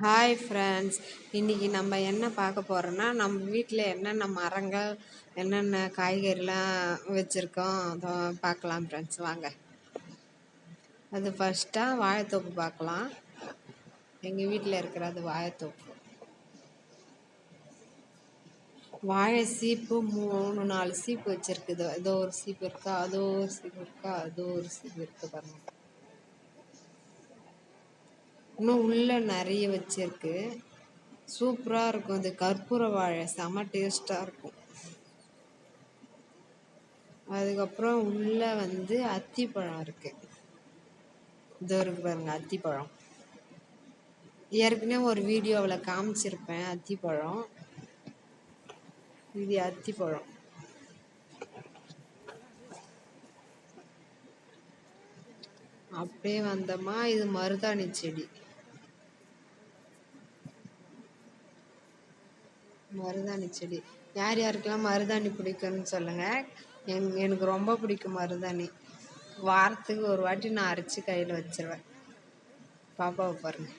Hi friends இன்றைக்கி நம்ம என்ன பார்க்க போகிறோன்னா நம்ம வீட்டில் என்னென்ன மரங்கள் என்னென்ன காய்கறிலாம் வச்சுருக்கோம் அதை பார்க்கலாம் ஃப்ரெண்ட்ஸ் வாங்க. அது ஃபஸ்ட்டாக வாழைத்தோப்பு பார்க்கலாம். எங்கள் வீட்டில் இருக்கிறது வாழைத்தோப்பு. வாழை சீப்பு மூணு நாலு சீப்பு வச்சுருக்குது. ஏதோ ஒரு சீப்பு இருக்கா அதோ ஒரு சீப்பு இருக்கா அதோ ஒரு சீப்பு இருக்குது பாருங்கள் இன்னும் உள்ளே நிறைய வச்சிருக்கு. சூப்பராக இருக்கும். இந்த கற்பூர வாழை. செம டேஸ்ட்டாக இருக்கும். அதுக்கப்புறம் உள்ளே வந்து அத்திப்பழம் இருக்குது இதோ இருக்கு பாருங்க அத்திப்பழம். ஏற்கனவே ஒரு வீடியோவில் காமிச்சிருப்பேன் அத்திப்பழம். இது அத்திப்பழம். அப்படியே வந்தோமா இது மருதாணி செடி. மருதாணி செடி. யார் யாருக்கெல்லாம் மருதாணி பிடிக்கும்னு சொல்லுங்கள் எங் எனக்கு ரொம்ப பிடிக்கும் மருதாணி. வாரத்துக்கு ஒரு வாட்டி நான் அரைச்சி கையில் வச்சிருவேன். பாப்பாவை பாருங்க.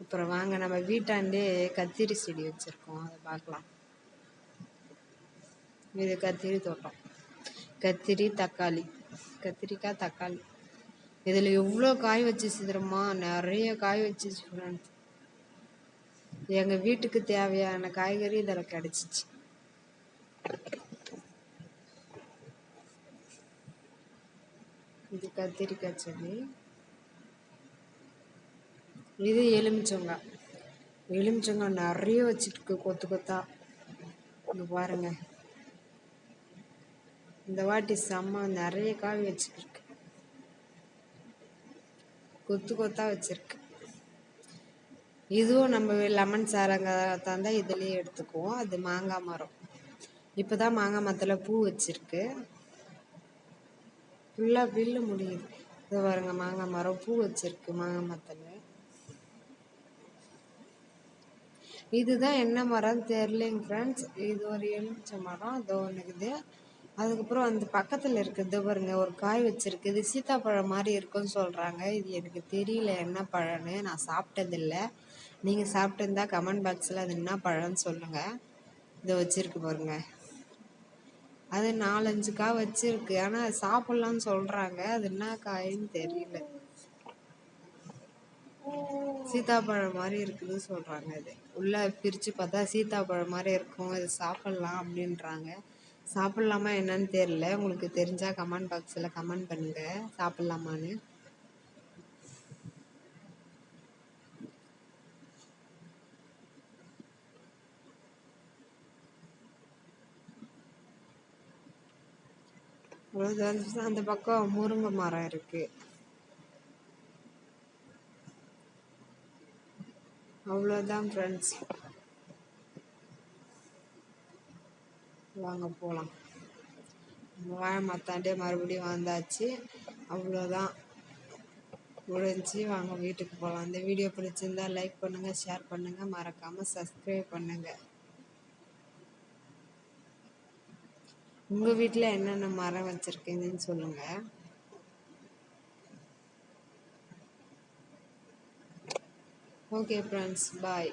அப்புறம் வாங்க நம்ம வீட்டாண்டே கத்திரி செடி வச்சுருக்கோம். அதை பார்க்கலாம். இது கத்திரி தோட்டம். கத்திரி தக்காளி. கத்திரிக்காய் தக்காளி. இதில் எவ்வளோ காய் வச்சு தெரியுமா? நிறைய காய் வச்சு ஃப்ரெண்ட்ஸ் எங்கள் வீட்டுக்கு தேவையான காய்கறி இதில் கிடச்சிச்சு. இது கத்திரிக்காய் செடி. இது எலுமிச்சங்காய். எலுமிச்சங்காய் நிறைய வச்சுருக்கு கொத்து கொத்தா. இங்கே பாருங்க. இந்த வாட்டி செம்ம நிறைய காய் வச்சுருக்கு. கொத்து கொத்தா வச்சிருக்கு. இதுவும் நம்ம லெமன் சாரங்க தான் இதுலேயே எடுத்துக்குவோம். அது மாங்காய் மரம். இப்போ தான் மாங்காய் மரத்தில் பூ வச்சிருக்கு. ஃபுல்லாக வில்லு முடியுது. இது பாருங்க மாங்காய் மரம் பூ வச்சிருக்கு மாங்காய் மரத்தில். இதுதான் என்ன மரம் தெரிலிங்க ஃப்ரெண்ட்ஸ் இது ஒரு எலுமிச்சை மரம். இதோ ஒன்றுக்குது அதுக்கப்புறம் அந்த பக்கத்தில் இருக்கிறது பாருங்க ஒரு காய் வச்சிருக்கு இது சீத்தாப்பழம் மாதிரி இருக்குன்னு சொல்கிறாங்க இது எனக்கு தெரியல என்ன பழம்னு நான் சாப்பிட்டதில்லை. நீங்கள் சாப்பிட்டுருந்தா கமெண்ட் பாக்ஸில் அது என்ன பழம்னு சொல்லுங்கள் இதை வச்சுருக்கு பாருங்க. அது நாலஞ்சு காய் வச்சிருக்கு. ஆனால் அது சாப்பிட்லான்னு சொல்கிறாங்க அது என்ன காயின்னு தெரியல. சீத்தாப்பழம் மாதிரி இருக்குதுன்னு சொல்கிறாங்க இது. உள்ளே பிரித்து பார்த்தா சீத்தாப்பழம் மாதிரி இருக்கும். இது சாப்பிட்லாம் அப்படின்றாங்க. சாப்பிட்லாமா என்னன்னு தெரியல. உங்களுக்கு தெரிஞ்சால் கமெண்ட் பாக்ஸில் கமெண்ட் பண்ணுங்கள் சாப்பிட்லாமான்னு. அந்த பக்கம் முருங்கை மரம் இருக்கு. அவ்வளோதான் ஃப்ரெண்ட்ஸ் வாங்க போகலாம் வாழை மத்தாண்டே மறுபடியும் வந்தாச்சு. அவ்வளோதான் முடிஞ்சு வாங்க வீட்டுக்கு போகலாம் இந்த வீடியோ பிடிச்சிருந்தா லைக் பண்ணுங்கள் ஷேர் பண்ணுங்கள் மறக்காமல் சப்ஸ்கிரைப் பண்ணுங்கள் உங்கள் வீட்டில் என்னென்ன மரம் வச்சுருக்கீங்கன்னு சொல்லுங்கள் ஓகே ஃப்ரெண்ட்ஸ் பாய்